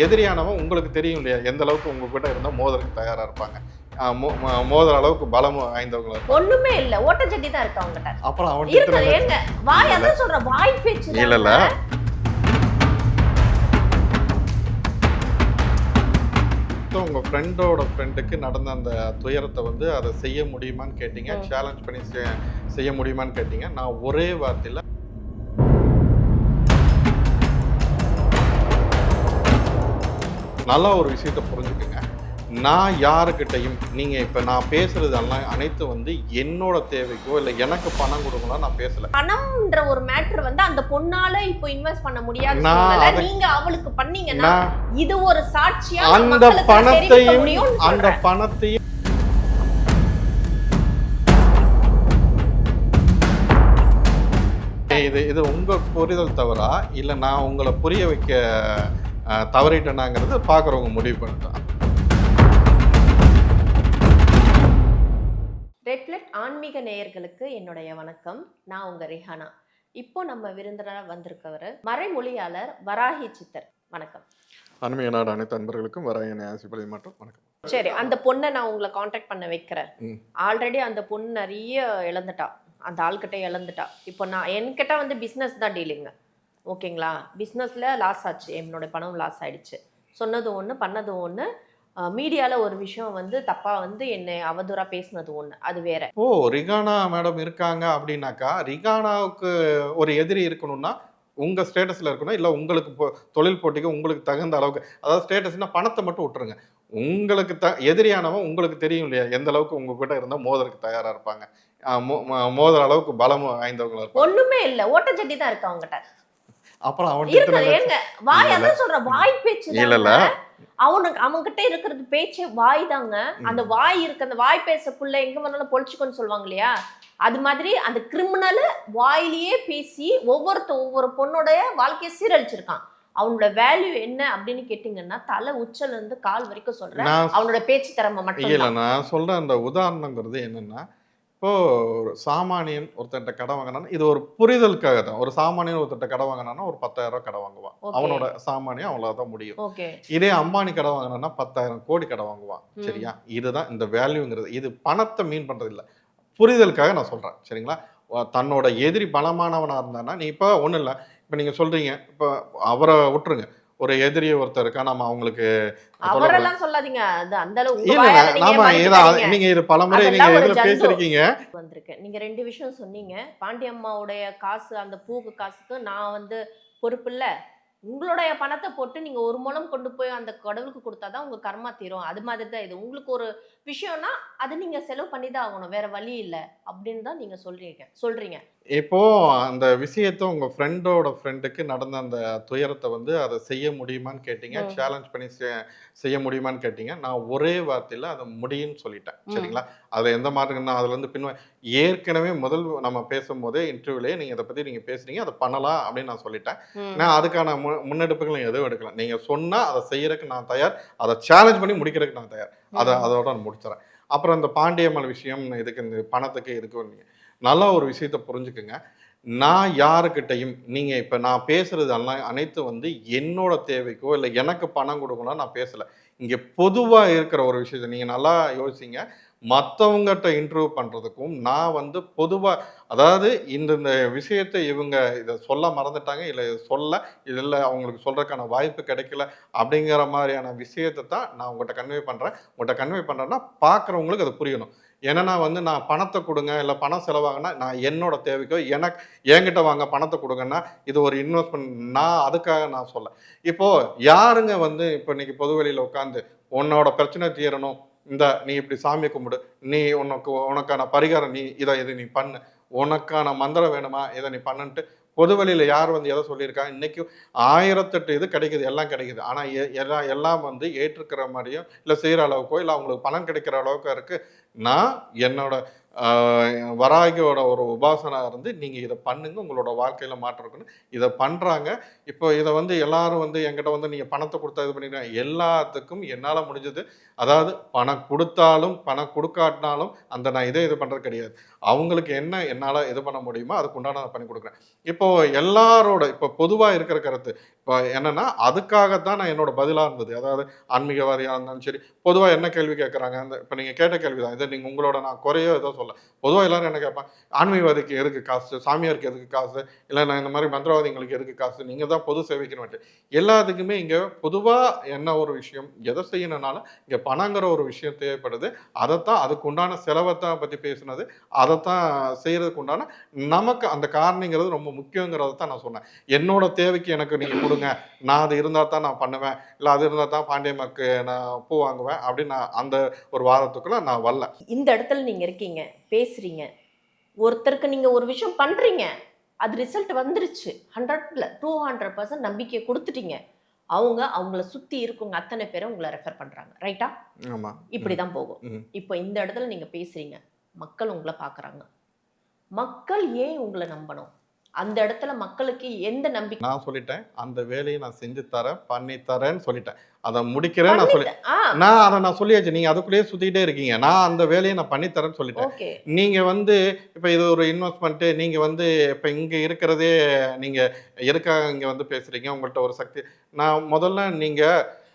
எதிரியானவன் உங்களுக்கு தெரியும் இல்லையா? எந்த அளவுக்கு உங்ககிட்ட இருந்தால் மோதலுக்கு தயாரா இருப்பாங்க. ஆஹ் மோ- மோ- மோதுற அளவுக்கு பலமும் வாய்ந்தவங்களா. ஒண்ணுமே இல்ல. ஓட்டச்சட்டி தான் இருக்கு அவங்ககிட்ட. அப்புறம் அவன் இருக்கு ஏங்க. வாய் அதான் சொல்ற வாய் பேச்சு இல்ல இல்ல. உங்க ஃப்ரெண்டோட ஃப்ரெண்டுக்கு நடந்த அந்த துயரத்தை வந்து அதை செய்ய முடியுமான்னு கேட்டீங்க. சேலஞ்ச் பண்ணி செய்ய முடியுமான்னு கேட்டீங்க. நான் ஒரே வார்த்தையில நல்லா ஒரு விஷயத்த புரிஞ்சுக்குங்க. நான் யாருக்கிட்டையும் நீங்க இப்ப நான் பேசுறதெல்லாம் அனைத்து வந்து என்னோட தேவைக்கோ இல்லை எனக்கு பணம் கொடுக்கலாம் நான் பேசல. பணம்ன்ற ஒரு மேட்டர் வந்து அந்த பொண்ணால இப்போ இன்வெஸ்ட் பண்ண முடியாத நீங்க அவளுக்கு பண்ணீங்கன்னா இது ஒரு சாட்சியா அந்த பணத்தையும் அந்த. பணத்தையும் இது இது உங்க புரிதல் தவறா? இல்ல நான் உங்களை புரிய வைக்க தவறிட்டேனாங்கிறது பாக்குறவங்க முடிவு பண்ணிட்டேன் ரெஃப்ளெக்ட் ஆன்மீக நேயர்களுக்கு என்னுடைய வணக்கம். நான் உங்க ரிஹானா. இப்போ நம்ம விருந்தினரா வந்திருக்கவர் மறைமொழியாளர் வராகி சித்தர். வணக்கம். அருமைய நாடு அனைத்து அன்பர்களுக்கும் வர என ஆசிப்பள்ளி மற்றும் வணக்கம். சரி அந்த பொண்ணை நான் உங்களை காண்டாக்ட் பண்ண வைக்கிறேன். ஆல்ரெடி அந்த பொண்ணு நிறைய இழந்துட்டா. அந்த ஆள்கிட்ட இழந்துட்டா. இப்போ நான் என்கிட்ட வந்து பிஸ்னஸ் தான் டீலிங்க ஓகேங்களா? பிஸ்னஸில் லாஸ் ஆச்சு. என்னோட பணம் லாஸ் ஆயிடுச்சு. சொன்னது ஒன்று பண்ணது ஒன்று மீடியாவில் ஒரு விஷயம் வந்து தப்பாக வந்து என்னை அவதூறாக பேசுனது ஒன்று அது வேற. ஓ ரிகானா மேடம் இருக்காங்க அப்படின்னாக்கா ரிகானாவுக்கு ஒரு எதிரி இருக்கணும்னா உங்க ஸ்டேட்டஸ்ல இருக்கணும். இல்ல உங்களுக்கு தொழில் போட்டிக்கு உங்களுக்கு தகுந்த அளவுக்கு அதாவது ஸ்டேட்டஸ்னா பணத்தை மட்டும் விட்டுருங்க. உங்களுக்கு த எதிரியானவன் உங்களுக்கு தெரியும் இல்லையா? எந்த அளவுக்கு உங்ககிட்ட இருந்தால் மோதலுக்கு தயாரா இருப்பாங்க. ஆஹ் மோ- மோ- மோதுற அளவுக்கு பலமும் வாய்ந்தவங்களா ஒண்ணுமே இல்லை. ஓட்டச்சட்டி தான் இருக்கு அவங்ககிட்ட. அப்புறம் அவன் இருக்கு ஏங்க வாய். அதான் பேச்சு இல்ல இல்ல. அவனுக்கு அவன்கிட்ட இருக்கிறது பேச்சே வாய் தாங்க. அந்த வாய் இருக்கு அந்த வாய் பேசக்குள்ள எங்க வேணாலும் பொழிச்சுக்கோன்னு சொல்லுவாங்க இல்லையா? அது மாதிரி அந்த கிரிமினல் வாயிலேயே பேசி ஒவ்வொருத்த ஒவ்வொரு பொண்ணோடைய வாழ்க்கையை சீரழிச்சிருக்கான். அவனோட வேல்யூ என்ன அப்படின்னு கேட்டீங்கன்னா தலை உச்சல இருந்து கால் வரைக்கும் சொல்றேன். அவனோட பேச்சு திறமை மட்டும் இல்ல நான் சொல்ற அந்த உதாரணங்கிறது என்னன்னா இப்போ ஒரு சாமானியன் ஒருத்தன்ட்ட கடன் வாங்கினான்னா இது ஒரு புரிதலுக்காக தான். ஒரு சாமானியன் ஒருத்தன்ட்ட கடன் வாங்கினான்னா ஒரு பத்தாயிரம் ரூபாய் கடன் வாங்குவான். அவனோட சாமானியம் அவ்வளவுதான் முடியும். ஓகே. இதே அம்பானி கடை வாங்கினா பத்தாயிரம் கோடி கடை வாங்குவான். சரியா? இதுதான் இந்த வேல்யூங்கிறது. இது பணத்தை மீன் பண்றது இல்ல புரிதலுக்காக நான் சொல்றேன். சரிங்களா? தன்னோட எதிரி பலமானவனா இருந்தானா நீ இப்போ ஒண்ணும் இல்ல. இப்போ நீங்க சொல்றீங்க இப்போ அவரை விட்டுருங்க. ஒரு எதிரி ஒருத்தர் இருக்கா நம்ம அவங்களுக்கு. அவரெல்லாம் சொல்லாதீங்க. அது அந்த அளவு உங்க இல்ல வாயால நீங்க நாம இதை. நீங்க இது பலமுறை நீங்க இதுல. பேசிருக்கீங்க வந்திருக்கேன் நீங்க ரெண்டு விஷயம் சொன்னீங்க. பாண்டி அம்மாவுடைய காசு அந்த பூக்கு காசுக்கு நான் வந்து பொறுப்பு இல்ல. உங்களுடைய பணத்தை போட்டு நீங்க ஒரு மூலம் கொண்டு போய் அந்த கடவுளுக்கு கொடுத்தாதான் உங்க கர்மா தீரும். அது மாதிரி தான் இது. உங்களுக்கு ஒரு விஷயம்னா அது நீங்க செலவு பண்ணி தான் ஆகணும். வேற வழி இல்ல. அப்படின்னு தான் நீங்க சொல்றீங்க. சொல்றீங்க. இப்போ அந்த விஷயத்த உங்க ஃப்ரெண்டோட ஃப்ரெண்டுக்கு நடந்த அந்த துயரத்தை வந்து அதை செய்ய முடியுமான்னு கேட்டீங்க. சேலஞ்ச் பண்ணி செய்ய முடியுமான்னு கேட்டீங்க. நான் ஒரே வார்த்தையில அதை முடியும்னு சொல்லிட்டேன். சரிங்களா? அதுல எந்த மாதிரி நான் அதுல இருந்து பின்வ ஏற்கனவே முதல் நம்ம பேசும்போதே இன்டர்வியூலயே நீங்க இதை பத்தி நீங்க பேசுனீங்க. அதை பண்ணலாம் அப்படின்னு நான் சொல்லிட்டேன். நான் அதுக்கான மு- முன்னெடுப்புகள் எதுவும் எடுக்கல. நீங்க சொன்னா அதை செய்யறதுக்கு நான் தயார். அதை சேலஞ்ச் பண்ணி முடிக்கிறதுக்கு நான் தயார். அதை. அதோட நான் முடிச்சிடறேன். அப்புறம் இந்த பாண்டியம்மல் விஷயம் இதுக்கு இந்த பணத்துக்கு இதுக்கு நல்லா ஒரு விஷயத்த புரிஞ்சுக்குங்க. நான் யாருக்கிட்டையும் நீங்கள் இப்போ நான் பேசுகிறது எல்லாம் அனைத்து வந்து என்னோட தேவைக்கோ இல்லை எனக்கு பணம் கொடுக்கணும் நான் பேசலை. இங்கே பொதுவாக இருக்கிற ஒரு விஷயத்த நீங்கள் நல்லா யோசிங்க. மற்றவங்ககிட்ட இன்டர்வியூ பண்ணுறதுக்கும் நான் வந்து பொதுவாக அதாவது இந்த இந்த விஷயத்தை இவங்க இதை சொல்ல மறந்துட்டாங்க இல்லை சொல்ல இதில் அவங்களுக்கு சொல்கிறதுக்கான வாய்ப்பு கிடைக்கல அப்படிங்கிற மாதிரியான விஷயத்தை தான் நான் உங்கள்கிட்ட கன்வே பண்ணுறேன் உங்கள்கிட்ட கன்வே பண்ணுறேன்னா பார்க்குறவங்களுக்கு அது புரியணும். ஏன்னா வந்து நான் பணத்தை கொடுங்க இல்லை பணம் செலவாகுனா நான் என்னோட தேவைக்கோ எனக்கு என்கிட்ட வாங்க பணத்தை கொடுங்கன்னா இது ஒரு இன்வெஸ்ட்மெண்ட் நான் அதுக்காக நான் சொல்ல. இப்போது யாருங்க வந்து இப்போ இன்னைக்கு பொதுவெளியில் உட்காந்து உன்னோட பிரச்சனை தீரணும் இந்த நீ இப்படி சாமியை கும்பிடு நீ உனக்கு உனக்கான பரிகாரம் நீ இதை இதை நீ பண்ணு. உனக்கான மந்திரம் வேணுமா இதை நீ பண்ணுன்ட்டு பொதுவெளியில் யார் வந்து எதை சொல்லியிருக்காங்க? இன்றைக்கும் ஆயிரத்தெட்டு இது கிடைக்குது எல்லாம் கிடைக்குது. ஆனால் எல்லாம் எல்லாம் வந்து ஏற்றுக்கிற மாதிரியும் இல்லை செய்கிற அளவுக்கோ இல்லை அவங்களுக்கு பணம் கிடைக்கிற அளவுக்கோ இருக்குது நான் என்னோட வராகியோட ஒரு உபாசனாக இருந்து நீங்கள் இதை பண்ணுங்க உங்களோட வாழ்க்கையில் மாற்றம் இருக்குன்னு. இதை பண்ணுறாங்க இப்போ இதை வந்து எல்லாரும் வந்து எங்கிட்ட வந்து நீங்கள் பணத்தை கொடுத்தா இது பண்ணிடுறாங்க எல்லாத்துக்கும் என்னால் முடிஞ்சது. அதாவது பணம் கொடுத்தாலும் பணம் கொடுக்காட்டினாலும் அந்த நான் இதே இது பண்ணுறது கிடையாது. அவங்களுக்கு என்ன என்னால் இது பண்ண முடியுமோ அதுக்கு உண்டான பண்ணி கொடுக்குறேன். இப்போ எல்லாரோட இப்போ பொதுவாக இருக்கிற கருத்து. இப்போ என்னன்னா அதுக்காகத்தான் நான் என்னோட பதிலாக இருந்தது. அதாவது ஆன்மீகவாதியாக இருந்தாலும் சரி பொதுவாக என்ன கேள்வி கேட்குறாங்க? அந்த இப்போ நீங்கள் கேட்ட கேள்வி தான் இதை நீங்கள் உங்களோட நான் குறையோ ஏதோ சொல்ல. பொதுவாக எல்லாரும் என்ன கேட்பாங்க? ஆன்மீகவாதிக்கு எதுக்கு காசு? சாமியாருக்கு எதுக்கு காசு? இல்லை நான் இந்த மாதிரி மந்திரவாதிங்களுக்கு எதுக்கு காசு? நீங்கள் தான் பொது சேவைக்குன்னு வச்சு. எல்லாத்துக்குமே இங்கே பொதுவாக என்ன ஒரு விஷயம் எதை செய்யணும்னாலும் இங்கே பணங்கிற ஒரு விஷயம் தேவைப்படுது. அதைத்தான் அதுக்கு உண்டான செலவைத்தான் பற்றி பேசுனது. அதை அதைத்தான் செய்கிறதுக்கு உண்டான நமக்கு அந்த காரணிங்கிறது ரொம்ப முக்கியங்கிறத தான் நான் சொன்னேன். என்னோட தேவைக்கு எனக்கு நீங்கள் கொடுங்க. நான் அது இருந்தால் தான் நான் பண்ணுவேன். இல்லை அது இருந்தால் தான் பாண்டியம்மாக்கு நான் பூ வாங்குவேன் அப்படின்னு நான் அந்த ஒரு வாதத்துக்குள்ள நான் வரல. இந்த இடத்துல நீங்க இருக்கீங்க பேசுறீங்க. ஒருத்தருக்கு நீங்க ஒரு விஷயம் பண்றீங்க அது ரிசல்ட் வந்துருச்சு. ஹண்ட்ரட்ல டூ ஹண்ட்ரட் பர்சன்ட் நம்பிக்கை கொடுத்துட்டீங்க. அவங்க அவங்கள சுத்தி இருக்கவங்க அத்தனை பேரை உங்களை ரெஃபர் பண்றாங்க. ரைட்டா ஆமாம் இப்படிதான் போகும். ம். இப்போ இந்த இடத்துல நீங்க பேசுறீங்க. மக்கள் உங்களை பாக்குறாங்க மக்கள் ஏன் உங்களை நம்பணும்? அந்த இடத்துல மக்களுக்கு எந்த நம்பிக்கை? நான் சொல்லிட்டேன் அந்த வேலையை நான் செஞ்சு தரேன் பண்ணி தரேன்னு சொல்லிட்டேன். அதை முடிக்கிறேன் நான் சொல்லி நான் அதை நான் சொல்லியாச்சு. நீங்க அதுக்குள்ளேயே சுத்திக்கிட்டே இருக்கீங்க. நான் அந்த வேலையை நான் பண்ணி தரேன்னு சொல்லிட்டேன். நீங்க வந்து இப்ப இது ஒரு இன்வெஸ்ட்மெண்ட் நீங்க வந்து இப்ப இங்க இருக்கிறதே நீங்க எதுக்காக இங்க வந்து பேசுறீங்க? உங்கள்ட்ட ஒரு சக்தி. நான் முதல்ல நீங்க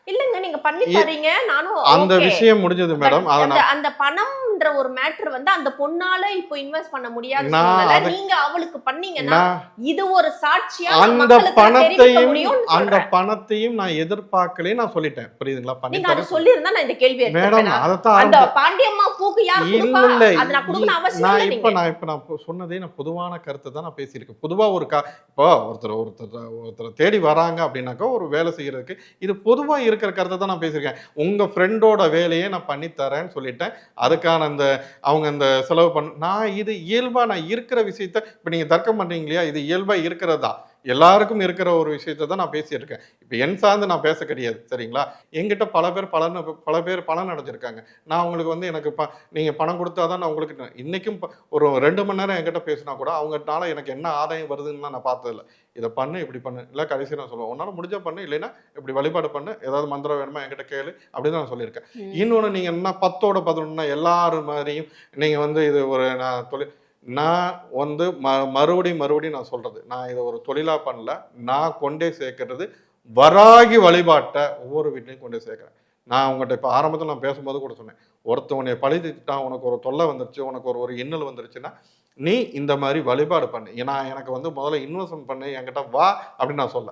இல்லங்க நீங்க பண்ணி தரீங்க நானும் அந்த. விஷயம் முடிஞ்சது மேடம். அந்த பணம்ன்ற ஒரு மேட்டர் வந்து அந்த பொண்ணால இப்போ இன்வெஸ்ட் பண்ண முடியாத நீங்க அவளுக்கு பண்ணீங்கன்னா இது ஒரு சாட்சியா அந்த பணத்தையும் அந்த. பணத்தையும் நான் எதிர்பார்க்கலே நான் சொல்லிட்டேன். புரியுதுங்களா? பண்ணி நீங்க சொல்லியிருந்தா நான் இந்த கேள்வி மேடம்? அதைத்தான் அந்த பாண்டியம்மா பூக்கு யார் இல்ல அது நான் கொடுக்கணும் அவசியம் இல்லை இப்ப நான் இப்ப நான் சொன்னதே நான் பொதுவான கருத்தை தான் நான் பேசியிருக்கேன். பொதுவா ஒரு இப்போ ஒருத்தர் ஒருத்தர் ஒருத்தர் தேடி வராங்க அப்படின்னாக்கா ஒரு வேலை செய்யறதுக்கு இது பொதுவா இருக்கிற கருத்தை தான் நான் பேசியிருக்கேன். உங்கள் ஃப்ரெண்டோட வேலையை நான் பண்ணித்தரேன்னு சொல்லிட்டேன். அதுக்கான அந்த அவங்க அந்த செலவு பண்ண நான் இது இயல்பாக நான் இருக்கிற விஷயத்த இப்போ நீங்கள் தர்க்கம் பண்ணுறீங்க இல்லையா? இது இயல்பாக இருக்கிறதா? எல்லாருக்கும் இருக்கிற ஒரு விஷயத்தை தான் நான் பேசியிருக்கேன் இப்போ என் சார்ந்து நான் பேச கிடையாது சரிங்களா? என்கிட்ட பல பேர் பலன் பல பேர் பலன் அடைஞ்சிருக்காங்க. நான் உங்களுக்கு வந்து எனக்கு ப நீங்கள் பணம் கொடுத்தா தான் நான் உங்களுக்கு ப- ஒரு ரெண்டு மணி நேரம் என்கிட்ட பேசினா கூட அவங்கனால எனக்கு என்ன ஆதாயம் வருதுன்னு நான் பார்த்ததில்ல. இதை பண்ணு இப்படி பண்ணு. இல்லை கடைசி நான் சொல்லுவேன். உன்னால முடிஞ்சா பண்ணு இல்லைன்னா இப்படி வழிபாடு பண்ணு. ஏதாவது மந்திரம் வேணுமா என்கிட்ட கேளு அப்படின்னு நான் சொல்லியிருக்கேன். இன்னொன்று நீங்கள் என்ன பத்தோட பதினொன்னா எல்லாரும் மாதிரியும் நீங்கள் வந்து இது ஒரு நான் தொழில் நான் வந்து ம மறுபடியும் மறுபடியும் நான் சொல்கிறது நான் இதை ஒரு தொழிலாக பண்ணல நான் கொண்டே சேர்க்கறது வராகி வழிபாட்டை ஒவ்வொரு வீட்லையும் கொண்டே சேர்க்குறேன். நான் உங்கள்கிட்ட இப்போ ஆரம்பத்தில் நான் பேசும்போது கூட சொன்னேன் ஒருத்தவனைய பழி திட்டான் உனக்கு ஒரு தொல்லை வந்துருச்சு உனக்கு ஒரு ஒரு இன்னல் வந்துருச்சுன்னா நீ இந்த மாதிரி வழிபாடு பண்ணு. ஏன்னா எனக்கு வந்து முதல்ல இன்வெஸ்ட்மெண்ட் பண்ணு என்கிட்ட வா அப்படின்னு நான் சொல்ல.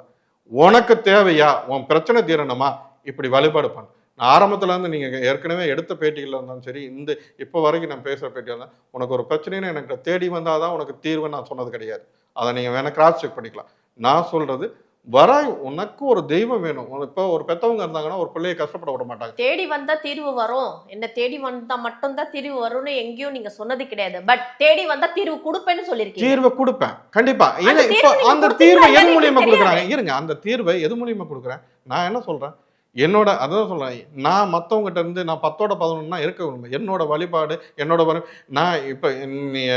உனக்கு தேவையா உன் பிரச்சனை தீரணுமா இப்படி வழிபாடு பண்ணு. ஆரம்பத்துல இருந்து நீங்கள் ஏற்கனவே எடுத்த பேட்டிகளில் இருந்தாலும் சரி இந்த இப்போ வரைக்கும் நான் பேசுகிற பேட்டியில் இருந்தால் உனக்கு ஒரு பிரச்சனைன்னு எனக்கு தேடி வந்தால் தான் உனக்கு தீர்வுன்னு நான் சொன்னது கிடையாது. அதை நீங்கள் வேணால் கிராஸ் செக் பண்ணிக்கலாம். நான் சொல்கிறது வராய் உனக்கு ஒரு தெய்வம் வேணும். இப்போ ஒரு பெத்தவங்க இருந்தாங்கன்னா ஒரு பிள்ளையை கஷ்டப்பட விட மாட்டாங்க. தேடி வந்தா தீர்வு வரும். என்ன தேடி வந்தா மட்டும்தான் தீர்வு வரும்னு எங்கேயும் நீங்க சொன்னது கிடையாது. பட் தேடி வந்தா தீர்வு கொடுப்பேன்னு சொல்லிருக்கீங்க தீர்வை கொடுப்பேன். கண்டிப்பா. அந்த ஏன்னா இப்போ அந்த தீர்வை எது இல்லையா மூலியமா எனக்கு கொடுக்குறாங்க? இருங்க. அந்த தீர்வை எது மூலியமா கொடுக்குறேன்? நான் என்ன சொல்றேன்? என்னோட அதான் சொல்கிறேன் நான் மற்றவங்ககிட்ட இருந்து நான் பத்தோட பதினொன்னா இருக்க விரும்ப என்னோட வழிபாடு என்னோட வழி நான் இப்போ என்னைய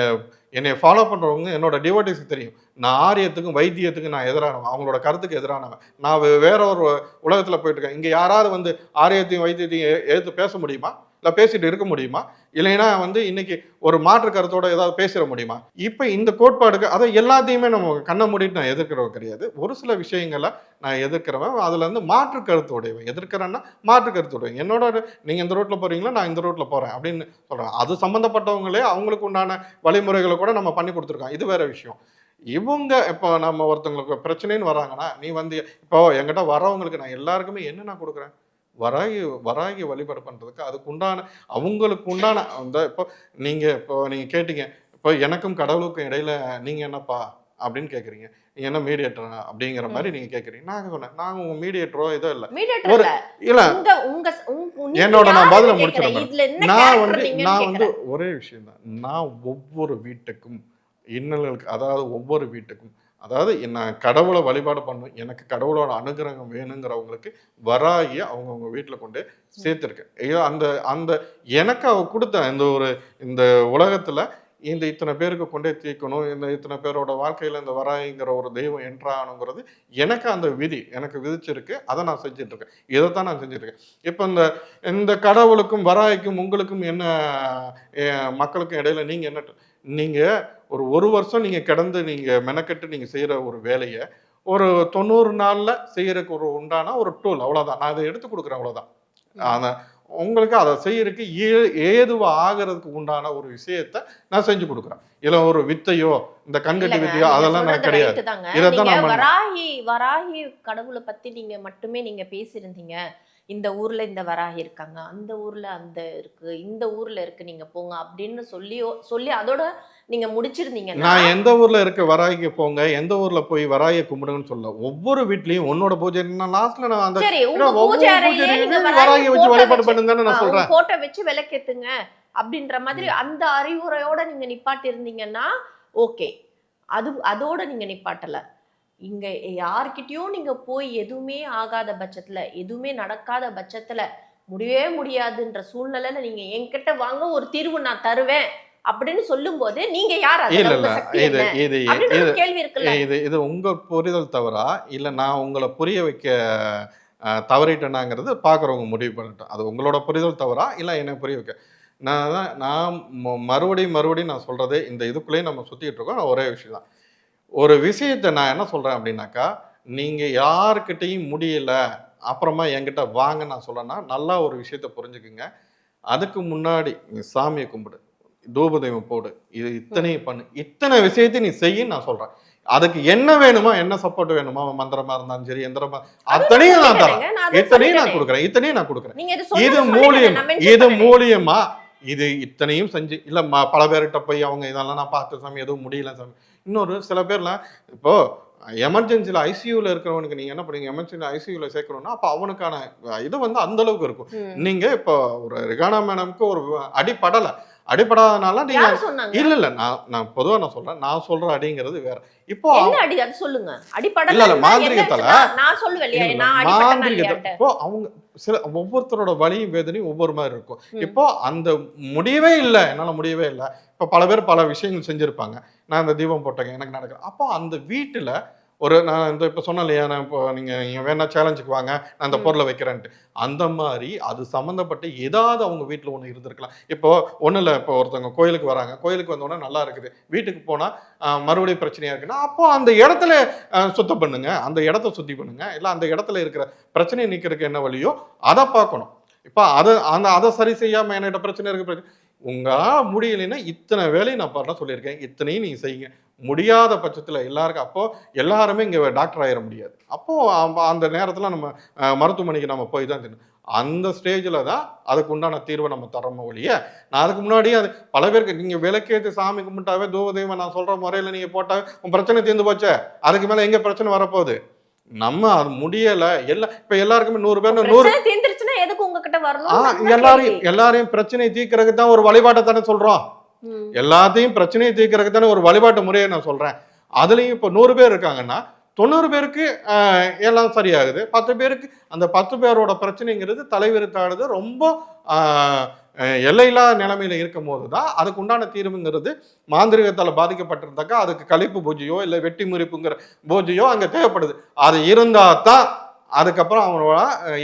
என்னை ஃபாலோ பண்ணுறவங்க என்னோட டிவோட்டிஸ்க்கு தெரியும். நான் ஆரியத்துக்கும் வைத்தியத்துக்கும் நான் எதிரானவன். அவங்களோட கருத்துக்கு எதிரானவன். நான் வேற ஒரு உலகத்தில் போயிட்டு இருக்கேன். யாராவது வந்து ஆரியத்தையும் வைத்தியத்தையும் எடுத்து பேச முடியுமா? இல்லை பேசிட்டு இருக்க முடியுமா? இல்லைன்னா வந்து இன்னைக்கு ஒரு மாற்று கருத்தோட ஏதாவது பேசிட முடியுமா? இப்போ இந்த கோட்பாடுக்கு அதை எல்லாத்தையுமே நம்ம கண்ணை மூடிட்டு நான் எதிர்க்கிறவன் கிடையாது. ஒரு சில விஷயங்களை நான் எதிர்க்கிறவன் அதில் வந்து மாற்று கருத்துடையவன் எதிர்க்கிறேன்னா மாற்று கருத்துடையவன் என்னோட நீங்கள் இந்த ரோட்டில் போகிறீங்களா நான் இந்த ரோட்டில் போகிறேன் அப்படின்னு சொல்கிறேன் அது சம்மந்தப்பட்டவங்களே அவங்களுக்கு உண்டான வழிமுறைகளை கூட நம்ம பண்ணி கொடுத்துருக்கோம் இது வேற விஷயம். இவங்க இப்போ நம்ம ஒருத்தவங்களுக்கு பிரச்சனைன்னு வராங்கன்னா நீ வந்து இப்போ என்கிட்ட வரவங்களுக்கு நான் எல்லாருக்குமே என்ன நான் கொடுக்குறேன்? வராகி வராகி வழிபாடு பண்றதுக்கு அதுக்கு உண்டான அவங்களுக்கு உண்டான அந்த இப்போ நீங்க இப்போ நீங்க கேட்டீங்க இப்போ எனக்கும் கடவுளுக்கும் இடையில நீங்க என்னப்பா அப்படின்னு கேக்குறீங்க. நீங்க என்ன மீடியேட்டரா அப்படிங்கிற மாதிரி நீங்க கேக்குறீங்க. நான் சொன்னேன் நாங்க உங்க மீடியேட்டரோ இதோ இல்ல. ஒரு- இல்ல. என்னோட நான் பதில என்ன நான் வந்து நான் வந்து. ஒரே விஷயம் தான். நான் ஒவ்வொரு வீட்டுக்கும் இன்னல்களுக்கு அதாவது ஒவ்வொரு வீட்டுக்கும் அதாவது நான் கடவுளை வழிபாடு பண்ணும் எனக்கு கடவுளோட அனுகிரகம் வேணுங்கிறவங்களுக்கு வராகி அவங்கவுங்க வீட்டில் கொண்டு சேர்த்துருக்கேன். ஐயோ அந்த அந்த எனக்கு அவ கொடுத்த இந்த ஒரு இந்த உலகத்தில் இந்த இத்தனை பேருக்கு கொண்டே தீர்க்கணும் இந்த இத்தனை பேரோட வாழ்க்கையில் இந்த வராயிங்கிற ஒரு தெய்வம் என்றானுங்கிறது எனக்கு அந்த விதி எனக்கு விதிச்சிருக்கு அதை நான் செஞ்சிட்ருக்கேன். இதை இதைத்தான் நான் செஞ்சிட்ருக்கேன். இப்போ இந்த இந்த கடவுளுக்கும் வராய்க்கும் உங்களுக்கும் என்ன மக்களுக்கும் இடையில நீங்கள் என்ன நீங்க ஒரு ஒரு வருஷம் நீங்க கிடந்து நீங்க மெனக்கெட்டு நீங்க செய்யற ஒரு வேலையை ஒரு தொண்ணூறு நாள்ல செய்யறதுக்கு ஒரு உண்டான ஒரு டூல் அவ்வளவுதான். நான் இதை எடுத்து கொடுக்குறேன் அவ்வளவுதான். ஆனா உங்களுக்கு அதை செய்யறதுக்கு ஏ- ஏதுவா ஆகிறதுக்கு உண்டான ஒரு விஷயத்த நான் செஞ்சு கொடுக்குறேன். இல்ல ஒரு வித்தையோ இந்த கண்கட்டி வித்தையோ அதெல்லாம் நான் கிடையாது. நான் பண்ணேன். வராகி வராகி கடவுளை பத்தி நீங்க மட்டுமே நீங்க பேசியிருந்தீங்க. இந்த ஊர்ல இந்த வராகி இருக்காங்க அந்த ஊர்ல அந்த இருக்கு இந்த ஊர்ல இருக்கு நீங்க போங்க அப்படின்னு சொல்லி சொல்லி அதோட நீங்க முடிச்சிருந்தீங்கன்னா நான் எந்த ஊர்ல இருக்க வராகிக்கு போங்க எந்த ஊர்ல போய் வராகிய கும்பிடுங்கன்னு சொல்ல ஒவ்வொரு வீட்லயும் உன்னோட பூஜை நான் லாஸ்ட்ல நான் அந்த வராகி வச்சு வழிபாடு பண்ணுங்கன்னு நான் ஆ, சொல்றேன். உங்க போட்டோ வச்சு விளக்கேத்துங்க அப்படின்ற மாதிரி அந்த அறிவுரையோட நீங்க நிப்பாட்டி இருந்தீங்கன்னா ஓகே அது அதோட நீங்க நிப்பாட்டல. இங்க யார்கிட்டயும் நீங்க போய் எதுவுமே ஆகாத பட்சத்துல எதுவுமே நடக்காத பட்சத்துல முடியவே முடியாதுன்ற சூழ்நிலையில நீங்க என்கிட்ட வாங்க ஒரு தீர்வு நான் தருவேன் அப்படின்னு சொல்லும்போது நீங்க யார்? இது? இது இது இது இது உங்க புரிதல் தவறா? இல்ல நான் உங்களை புரிய வைக்க தவறிட்டேனாங்கிறது பார்க்குறவங்க முடிவு பண்ணட்டும். அது உங்களோட புரிதல் தவறா? இல்லை என்னை புரிய வைக்க? நான் தான் நான் மறுபடியும் மறுபடியும் நான் சொல்றது இந்த இதுக்குள்ளேயே நம்ம சுத்திட்டு இருக்கோம். ஒரே விஷயம் தான் ஒரு விஷயத்தை நான் என்ன சொல்றேன் அப்படின்னாக்கா நீங்க யாருக்கிட்டையும் முடியல அப்புறமா என்கிட்ட வாங்க நான் சொல்றேன்னா நல்லா ஒரு விஷயத்த புரிஞ்சுக்குங்க. அதுக்கு முன்னாடி நீ சாமியை கும்பிடு தூபதெய்வம் போடு இது இத்தனையும் பண்ணு. இத்தனை விஷயத்தையும் நீ செய்யின்னு நான் சொல்றேன். அதுக்கு என்ன வேணுமோ என்ன சப்போர்ட் வேணுமோ மந்திரமா இருந்தாலும் சரி எந்திரமா அத்தனையும் நான் தரேன். இத்தனையும் நான். கொடுக்குறேன் இத்தனையும் நான் கொடுக்குறேன். இது மூலியம் இது. மூலியமா இது இத்தனையும் செஞ்சு இல்ல ம- பல பேர்கிட்ட போய் அவங்க இதெல்லாம் நான் பார்த்து சாமி எதுவும் முடியல சாமி. இன்னொரு சில பேர்லாம் இப்போ எமர்ஜென்சியில் ஐசியூவில் இருக்கிறவனுக்கு நீங்க என்ன பண்ணுவீங்க? எமர்ஜென்சி ஐசியூவில் சேர்க்கணும்னா அப்போ அவனுக்கான இது வந்து அந்த அளவுக்கு இருக்கும். ம். நீங்க இப்போ ஒரு ரிகானா மேடம்க்கு ஒரு அடிப்படலை அடிப்படாதனால நீங்க இல்ல இல்ல. நான் நான் பொதுவா நான் சொல்றேன். நான் சொல்ற அடிங்கிறது வேற. இப்போ என்ன அடி? அது சொல்லுங்க. அடிப்படை இல்ல, இல்ல, மாந்திரீகத்துல- நான் சொல்லுவேன் மாந்திரீகத்தை- இப்போ அவங்க சில ஒவ்வொருத்தரோட வலியும் வேதனையும் ஒவ்வொரு மாதிரி இருக்கும். இப்போ அந்த முடியவே இல்லை. என்னால முடியவே இல்லை. இப்போ பல பேர் பல விஷயங்கள் செஞ்சிருப்பாங்க. நான் இந்த தீபம் போட்டேங்க எனக்கு நடக்குது அப்போ அந்த வீட்டுல ஒரு நான் இந்த இப்போ சொன்னேன் இல்லையா நான் இப்போ நீங்க நீங்க வேணா சேலஞ்சுக்கு வாங்க நான் அந்த. பொருளை வைக்கிறேன்ட்டு. அந்த மாதிரி அது சம்மந்தப்பட்ட ஏதாவது அவங்க வீட்டில் ஒன்று இருந்திருக்கலாம். இப்போ ஒன்றும் இல்லை இப்போ ஒருத்தவங்க கோயிலுக்கு வராங்க. கோயிலுக்கு வந்தோடனே நல்லா இருக்குது. வீட்டுக்கு போனால் மறுபடியும் பிரச்சனையா இருக்குன்னா அப்போ அந்த இடத்துல சுத்தம் பண்ணுங்க. அந்த இடத்த சுத்தி பண்ணுங்க. இல்லை அந்த இடத்துல இருக்கிற பிரச்சனையை நீக்கிறதுக்கு என்ன வழியோ அதை பார்க்கணும். இப்போ அதை அந்த அதை சரி செய்யாம என்கிட்ட பிரச்சனை இருக்கு பிரச்சனை. உங்களால் முடியலைன்னா இத்தனை வேலையை நான் பண்ண சொல்லியிருக்கேன். இத்தனையும் நீங்கள் செய்யுங்க. முடியாத பட்சத்தில் எல்லாருக்கும் அப்போ எல்லாருமே இங்கே டாக்டர் ஆயிட முடியாது. அப்போ அந்த- நேரத்தில் நம்ம மருத்துவமனைக்கு நம்ம போய் தான் தின்னு அந்த ஸ்டேஜில் தான் அதுக்கு உண்டான தீர்வை நம்ம தரமோ ஒழிய நான் அதுக்கு முன்னாடியே அது பல பேருக்கு நீங்கள் விளக்கேற்றி சாமி கும்பிட்டாவே தூவதெய்வம் நான் சொல்கிற முறையில் நீங்கள் போட்டாவே உன் பிரச்சனை தீர்ந்து போச்சே? அதுக்கு மேலே எங்கே பிரச்சனை வரப்போகுது? நம்ம அது முடியலை எல்லாம் இப்போ எல்லாருக்குமே நூறு பேர் நூறு பிரச்சனை எதுக்கு உங்ககிட்ட வரணும் எல்லாரையும் எல்லாரையும் பிரச்சனையை தீர்க்கறதுக்கு தான் ஒரு வழிபாட்டை தானே சொல்றோம். எல்லாத்தையும் பிரச்சனையை தீர்க்கறதுக்கு தானே ஒரு வழிபாட்டு முறையை நான் சொல்றேன். அதுலயும் இப்போ நூறு பேர் இருக்காங்கன்னா தொண்ணூறு பேருக்கு எல்லாம் சரியாகுது. பத்து பேருக்கு அந்த பத்து பேரோட பிரச்சனைங்கிறது தலைவிரித்தாடுது. ரொம்ப எல்லையில்லா நிலைமையில இருக்கும் போது தான் அதுக்கு உண்டான தீர்வுங்கிறது மாந்திரிகத்தால் பாதிக்கப்பட்டிருந்தாக்கா அதுக்கு கழிப்பு பூஜையோ இல்லை வெட்டி முறிப்புங்கிற பூஜையோ அங்கே தேவைப்படுது. அது இருந்தால் தான் அதுக்கப்புறம் அவனோட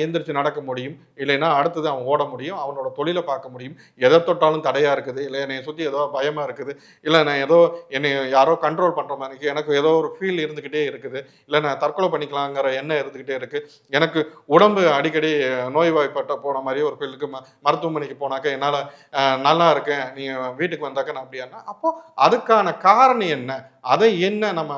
எந்திரிச்சு நடக்க முடியும். இல்லைன்னா அடுத்தது அவன் ஓட முடியும். அவனோட தொழிலை பார்க்க முடியும். எதை தொட்டாலும் தடையாக இருக்குது. இல்லை என்னை சுற்றி ஏதோ பயமாக இருக்குது. இல்லை நான் ஏதோ என்னை யாரோ கண்ட்ரோல் பண்ணுற மாதிரி எனக்கு ஏதோ ஒரு ஃபீல் இருந்துக்கிட்டே இருக்குது. இல்லை நான் தற்கொலை பண்ணிக்கலாங்கிற எண்ணம் இருந்துக்கிட்டே இருக்குது எனக்கு உடம்பு அடிக்கடி நோய்வாய்ப்பட்ட போன மாதிரி ஒரு ஃபீலுக்கு ம மருத்துவமனைக்கு போனாக்க என்னால் நல்லா இருக்கேன். நீ வீட்டுக்கு வந்தாக்க நான் அப்படியானா அப்போது அதுக்கான காரணம் என்ன? அதை என்ன நம்ம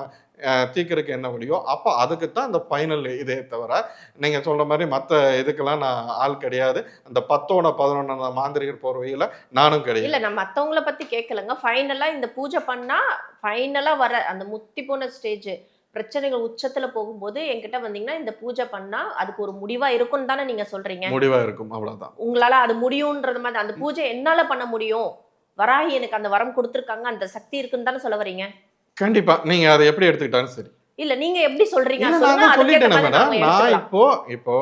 அஹ், தீர்க்கறதுக்கு என்ன வழியோ அப்போ அதுக்கு தான் இந்த ஃபைனல் இதே தவிர நீங்கள் சொல்ற மாதிரி மற்ற இதுக்கெல்லாம் நான் ஆள் கிடையாது. அந்த பத்தோட பதினொன்று மாந்திரிகர் போர்வையில் நானும் கிடையாது. இல்ல நான் மத்தவங்கள பத்தி கேட்கலங்க ஃபைனலா இந்த பூஜை பண்ணா ஃபைனலா வர அந்த முத்தி போன ஸ்டேஜ் பிரச்சனைகள் உச்சத்துல போகும்போது என்கிட்ட வந்தீங்கன்னா இந்த பூஜை பண்ணா அதுக்கு ஒரு முடிவா இருக்கும்னு தானே நீங்க சொல்றீங்க? முடிவா இருக்கும். அவ்வளவுதான். உங்களால அது முடியும்ன்றது மாதிரி அந்த பூஜை என்னால பண்ண முடியும்? வராகி எனக்கு அந்த வரம் கொடுத்துருக்காங்க அந்த சக்தி இருக்குன்னு தானே சொல்ல வரீங்க? கண்டிப்பா. நீங்க அதை எப்படி எடுத்துக்கிட்டாலும் சரி. இல்ல நீங்க எப்படி சொல்றீங்க? நான் சொல்லிட்டேன் மேடம் நான். இப்போ இப்போ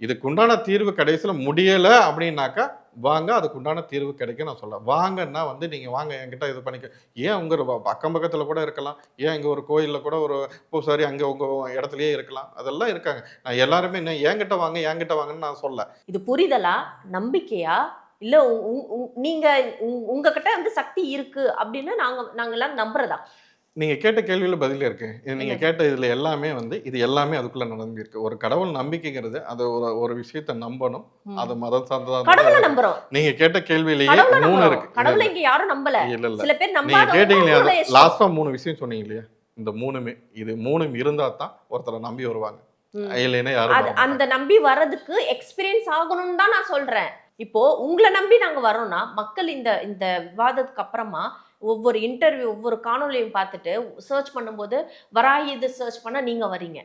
இதுக்கு உண்டான தீர்வு கடைசியில முடியல அப்படின்னாக்கா வாங்க அதுக்கு உண்டான தீர்வு கிடைக்கும் நான் சொல்றேன். வாங்கன்னா வந்து நீங்க வாங்க என்கிட்ட இது பண்ணிக்க. ஏன் உங்க வ- அக்கம் பக்கத்துல கூட இருக்கலாம். ஏன் இங்க ஒரு கோயில்ல கூட ஒரு பூசாரி அங்க உங்க இடத்துலயே இருக்கலாம். அதெல்லாம் இருக்காங்க. நான் எல்லாருமே என்ன என்கிட்ட வாங்க என்கிட்ட வாங்கன்னு நான் சொல்ல. இது புரிதலா? நம்பிக்கையா? இல்ல உ- உ- உ- நீங்க உ- உங்ககிட்ட வந்து சக்தி இருக்கு அப்படின்னு நாங்க நாங்க எல்லாம் நம்புறதா? நீங்க கேட்ட கேள்வியில பதில் இருக்கு. இது நீங்க என்ன? கேட்ட இதுல எல்லாமே வந்து இது எல்லாமே அதுக்குள்ள நடந்து இருக்கு. ஒரு கடவுள் நம்பிக்கைங்கிறது அது ஒரு ஒரு விஷயத்த நம்பணும். அது மதம் சார்ந்ததா கடவுளை இருந்தாலும் நம்புறோம். நீங்க கேட்ட கேள்வியிலேயே மூணு இருக்கு. கடவுளை இங்க யாரும் நம்பல. இல்ல இல்ல. சில பேர் நீங்க நம்பாதவங்க கேட்டீங்களே அவங்களோட இஷ்டம். லாஸ்டா மூணு விஷயம் சொன்னீங்க இல்லையா? இந்த மூணுமே இது மூணும் இருந்தா தான் ஒருத்தரை நம்பி வருவாங்க. இல்லைன்னா யாரும் அந்த நம்பி வர்றதுக்கு எக்ஸ்பீரியன்ஸ் ஆகணும்னு தான் நான் சொல்றேன். இப்போ உங்களை நம்பி நாங்க வரோம்னா மக்கள் இந்த இந்த விவாதத்துக்கு அப்புறமா ஒவ்வொரு இன்டர்வியூ ஒவ்வொரு காணொலியும் பார்த்துட்டு சர்ச் பண்ணும்போது வராகி இது சர்ச் பண்ண நீங்கள் வரீங்க.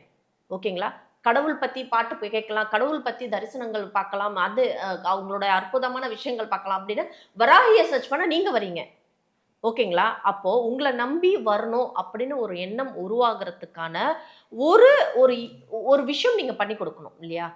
ஓகேங்களா? கடவுள் பற்றி பாட்டு போய் கேட்கலாம் கடவுள் பற்றி தரிசனங்கள் பார்க்கலாம் அது அவங்களோட அற்புதமான விஷயங்கள் பார்க்கலாம் அப்படின்னு வராகியை சர்ச் பண்ண நீங்கள் வரீங்க. ஓகேங்களா? அப்போது உங்களை நம்பி வரணும் அப்படின்னு ஒரு எண்ணம் உருவாகிறதுக்கான ஒரு ஒரு ஒரு விஷயம் நீங்கள் பண்ணி கொடுக்கணும் இல்லையா?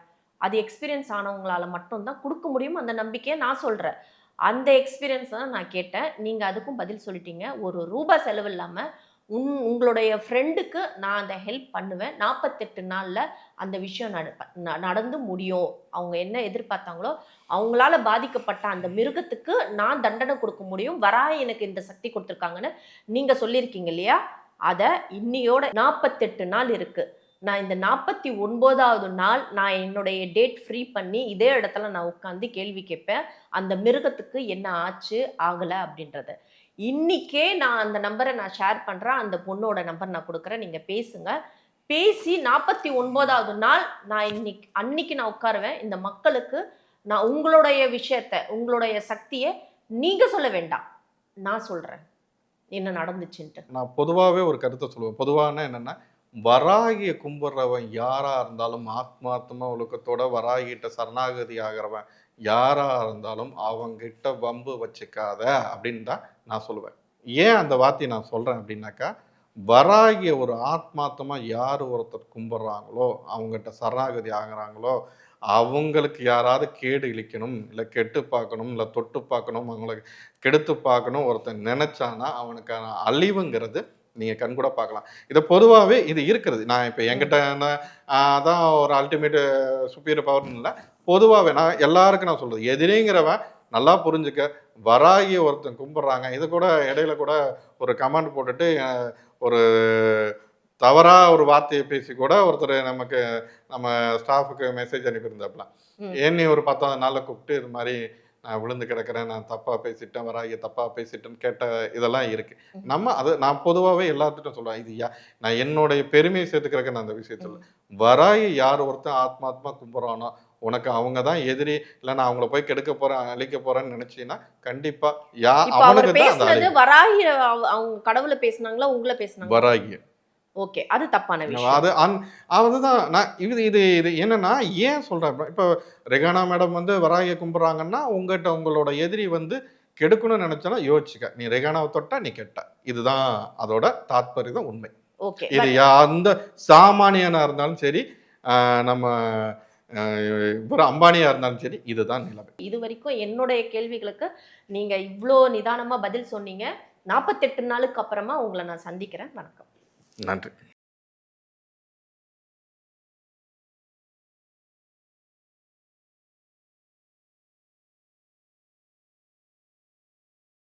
அது எக்ஸ்பீரியன்ஸ் ஆனவங்களால மட்டும்தான் கொடுக்க முடியும் அந்த நம்பிக்கையை நான் சொல்கிறேன் அந்த எக்ஸ்பீரியன்ஸ் தான் நான் கேட்டேன். நீங்கள் அதுக்கும் பதில் சொல்லிட்டீங்க. ஒரு ரூபாய் செலவு இல்லாமல் உன் உங்களுடைய ஃப்ரெண்டுக்கு நான் அந்த ஹெல்ப் பண்ணுவேன். நாற்பத்தெட்டு நாளில் அந்த விஷயம் நட ந- நடந்து முடியும். அவங்க என்ன எதிர்பார்த்தாங்களோ அவங்களால பாதிக்கப்பட்ட அந்த மிருகத்துக்கு நான் தண்டனை கொடுக்க முடியும். வராய் எனக்கு இந்த சக்தி கொடுத்துருக்காங்கன்னு நீங்கள் சொல்லியிருக்கீங்க இல்லையா? அதை இன்னியோட நாற்பத்தெட்டு நாள் இருக்குது நான் இந்த நாற்பத்தி ஒன்பதாவது நாள் நான் என்னுடைய டேட் ஃப்ரீ பண்ணி இதே இடத்துல நான் உட்காந்து கேள்வி கேட்பேன். அந்த மிருகத்துக்கு என்ன ஆச்சு ஆகலை அப்படின்றத. இன்றைக்கே நான் அந்த நம்பரை நான் ஷேர் பண்ணுறேன் அந்த பொண்ணோட நம்பர் நான் கொடுக்குறேன். நீங்கள் பேசுங்க. பேசி நாற்பத்தி ஒன்பதாவது நாள் நான் இன்னைக்கு அன்னைக்கு நான் உட்காருவேன். இந்த மக்களுக்கு நான் உங்களுடைய விஷயத்த உங்களுடைய சக்தியை நீங்கள் சொல்ல வேண்டாம். நான் சொல்கிறேன் என்ன நடந்துச்சுன்ட்டு. நான் பொதுவாகவே ஒரு கருத்தை சொல்லுவேன். பொதுவான என்னென்னா வராகிய கும்பிட்றவன் யாராக இருந்தாலும் ஆத்மார்த்தமாக ஒழுக்கத்தோட வராகிட்ட சரணாகதி ஆகிறவன் யாராக இருந்தாலும் அவங்கிட்ட வம்பு வச்சுக்காத அப்படின்னு தான் நான் சொல்லுவேன். ஏன் அந்த வார்த்தையை நான் சொல்கிறேன் அப்படின்னாக்கா வராகிய ஒரு ஆத்மார்த்தமாக யார் ஒருத்தர் கும்பிட்றாங்களோ அவங்ககிட்ட சரணாகதி ஆகுறாங்களோ அவங்களுக்கு யாராவது கேடு இழிக்கணும் இல்லை கெட்டு பார்க்கணும் இல்லை தொட்டு பார்க்கணும் அவங்களுக்கு கெடுத்து பார்க்கணும் ஒருத்தன் நினச்சானா அவனுக்கான அழிவுங்கிறது நீங்க கண்கூட பார்க்கலாம். இதை பொதுவாகவே இது இருக்கிறது. நான் இப்போ என்கிட்ட அதான் ஒரு அல்டிமேட் சுப்பீரியர் பவர்னு இல்லை. பொதுவாகவே நான் எல்லாருக்கும் நான் சொல்றது எதிரிங்கிறவன் நல்லா புரிஞ்சுக்க வராகி ஒருத்தன் கும்பிட்றாங்க இது கூட இடையில கூட ஒரு கமெண்ட் போட்டுட்டு ஒரு தவறா ஒரு வார்த்தையை பேசி கூட ஒருத்தர் நமக்கு நம்ம ஸ்டாஃபுக்கு மெசேஜ் அனுப்பியிருந்தாப்புல. ம். என்னை ஒரு பத்தாவது நாளில் கூப்பிட்டு இது மாதிரி விழுந்து கிடக்கிறேன் நான் தப்பா பேசிட்டேன் வராகிய தப்பா பேசிட்டேன்னு கேட்ட இதெல்லாம் இருக்கு. நம்ம அது நான் பொதுவாகவே எல்லாத்துட்டும் சொல்லுவேன் இது யா நான் என்னுடைய பெருமையை சேர்த்துக்கிறக்க நான் அந்த விஷயத்துல வராகி யார் ஒருத்தன் ஆத்மாத்மா கும்பிட்றானோ உனக்கு அவங்க தான் எதிரி இல்லை நான் அவங்கள போய் கெடுக்க போறேன் அழிக்க போறேன்னு நினைச்சீங்கன்னா கண்டிப்பா யா அவனுக்கு தான். வராகி அவ- அவங்க கடவுளை பேசுனாங்களா உங்களை பேசுனாங்களா? வராகி ஓகே அது தப்பான விஷயம். அது அந் அதுதான் நான் இது இது இது என்னன்னா ஏன் சொல்றேன்? இப்ப- ரெகானா மேடம் வந்து வராகிய கும்பிட்றாங்கன்னா உங்ககிட்ட உங்களோட எதிரி வந்து கெடுக்கணும்னு நினைச்சனா யோசிச்சுக்க. நீ ரெகானாவை தொட்டா நீ கெட்ட. இதுதான் அதோட தாத்பரியம் உண்மை. ஓகே இது எந்த சாமானியனா இருந்தாலும் சரி நம்ம ஆஹ் இவர் அம்பானியா இருந்தாலும் சரி இதுதான் நிலைமை. இது வரைக்கும் என்னுடைய கேள்விகளுக்கு நீங்க இவ்வளோ நிதானமா பதில் சொன்னீங்க. நாற்பத்தெட்டு நாளுக்கு அப்புறமா உங்களை நான் சந்திக்கிறேன். வணக்கம். நன்றி.